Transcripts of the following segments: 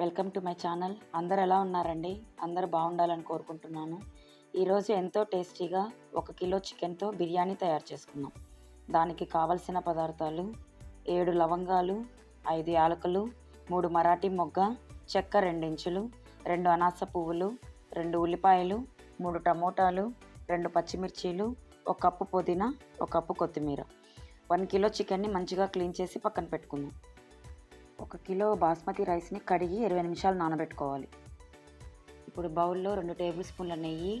Welcome to my channel. అందరు ఎలా ఉన్నారండి? అందరు బాగుండాలని కోరుకుంటున్నాను. ఈరోజు ఎంతో టేస్టీగా ఒక కిలో చికెన్తో బిర్యానీ తయారు చేసుకుందాం దానికి కావలసిన పదార్థాలు ఏడు లవంగాలు ఐదు యాలకులు మూడు మరాఠీ మొగ్గ చెక్క రెండించులు రెండు అనాస పువ్వులు రెండు ఉల్లిపాయలు మూడు టమోటాలు రెండు పచ్చిమిర్చీలు ఒక కప్పు పుదీనా ఒక కప్పు కొత్తిమీర. వన్ కిలో చికెన్ని మంచిగా క్లీన్ చేసి పక్కన పెట్టుకుందాం. ఒక కిలో బాస్మతి రైస్ని కడిగి ఇరవై నిమిషాలు నానబెట్టుకోవాలి. ఇప్పుడు బౌల్లో రెండు టేబుల్ స్పూన్ల నెయ్యి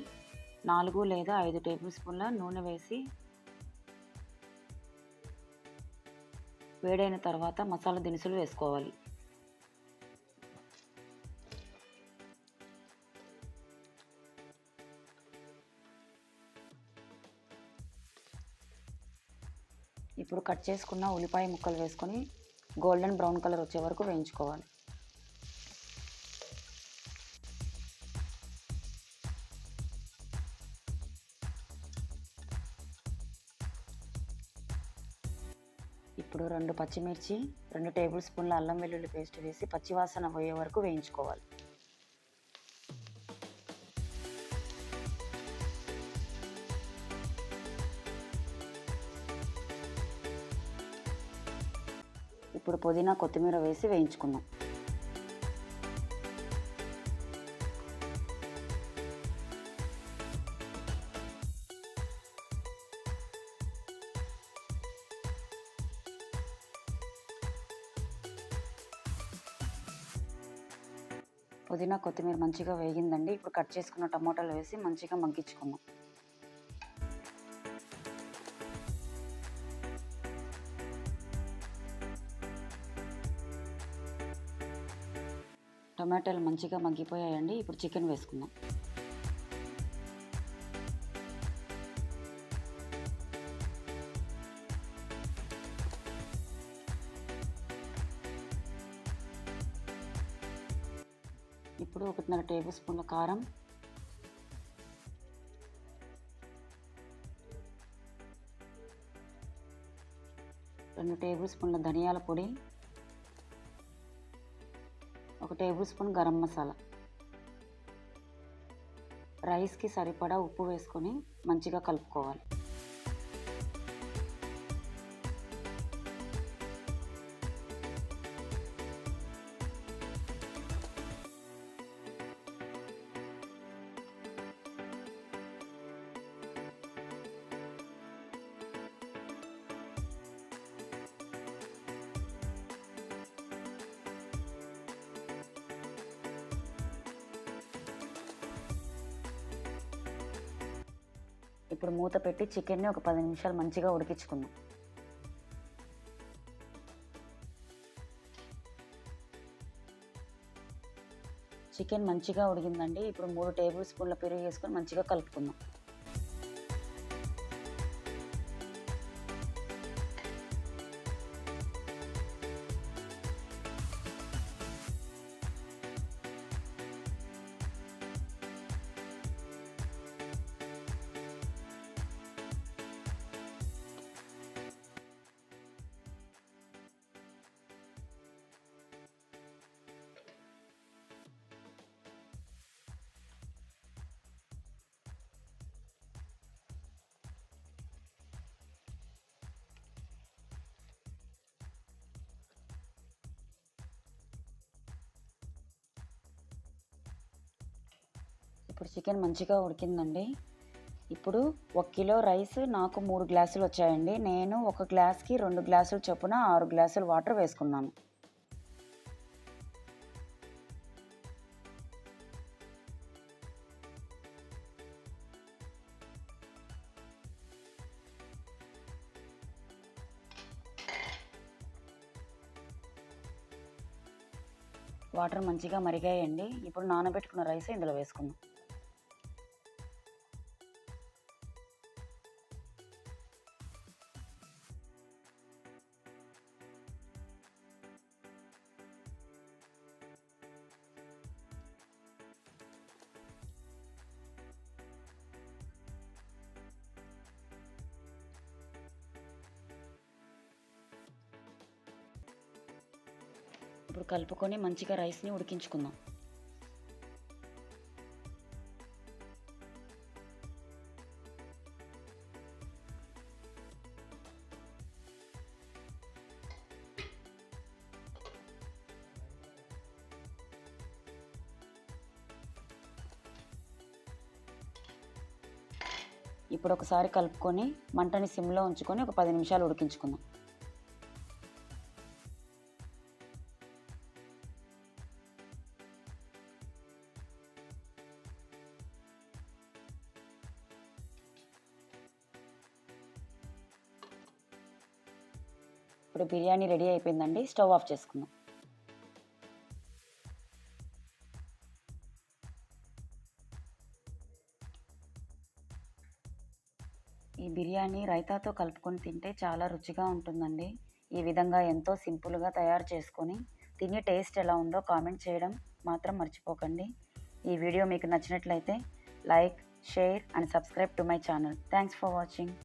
నాలుగు లేదా ఐదు టేబుల్ స్పూన్ల నూనె వేసి వేడైన తర్వాత మసాలా దినుసులు వేసుకోవాలి. ఇప్పుడు కట్ చేసుకున్న ఉల్లిపాయ ముక్కలు వేసుకొని గోల్డెన్ బ్రౌన్ కలర్ వచ్చే వరకు వేయించుకోవాలి. ఇప్పుడు రెండు పచ్చిమిర్చి రెండు టేబుల్ స్పూన్ల అల్లం వెల్లుల్లి పేస్ట్ వేసి పచ్చివాసన పోయే వరకు వేయించుకోవాలి. ఇప్పుడు పుదీనా కొత్తిమీర వేసి వేయించుకుందాం. పుదీనా కొత్తిమీర మంచిగా వేగిందండి. ఇప్పుడు కట్ చేసుకున్న టమోటాలు వేసి మంచిగా మగ్గించుకుందాం. టమాటాలు మంచిగా మగ్గిపోయాయండి. ఇప్పుడు చికెన్ వేసుకుందాం. ఇప్పుడు ఒకటిన్నర టేబుల్ స్పూన్ల కారం. రెండు టేబుల్ స్పూన్ల ధనియాల పొడి. ఒక టేబుల్ స్పూన్ గరం మసాలా. రైస్కి సరిపడా ఉప్పు వేసుకొని మంచిగా కలుపుకోవాలి. ఇప్పుడు మూత పెట్టి చికెన్ని ఒక పది నిమిషాలు మంచిగా ఉడికించుకుందాం. చికెన్ మంచిగా ఉడికిందండి. ఇప్పుడు మూడు టేబుల్ స్పూన్ల పెరుగు వేసుకొని మంచిగా కలుపుకుందాం. ఇప్పుడు చికెన్ మంచిగా ఉడికిందండి. ఇప్పుడు ఒక కిలో రైస్ నాకు మూడు గ్లాసులు వచ్చాయండి. నేను ఒక గ్లాస్కి రెండు గ్లాసులు చొప్పున ఆరు గ్లాసులు వాటర్ వేసుకున్నాను. వాటర్ మంచిగా మరిగాయండి. ఇప్పుడు నానబెట్టుకున్న రైస్ ఇందులో వేసుకుందాం. ఇప్పుడు కలుపుకొని మంచిగా రైస్ని ఉడికించుకుందాం. ఇప్పుడు ఒకసారి కలుపుకొని మంటని సిమ్లో ఉంచుకొని ఒక పది నిమిషాలు ఉడికించుకుందాం. ఇప్పుడు బిర్యానీ రెడీ అయిపోయిందండి స్టవ్ ఆఫ్ చేసుకుందాం. ఈ బిర్యానీ రైతాతో కలుపుకొని తింటే చాలా రుచిగా ఉంటుందండి. ఈ విధంగా ఎంతో సింపుల్గా తయారు చేసుకొని తిని టేస్ట్ ఎలా ఉందో కామెంట్ చేయడం మాత్రం మర్చిపోకండి. ఈ వీడియో మీకు నచ్చినట్లయితే like share and subscribe to my channel. Thanks for watching.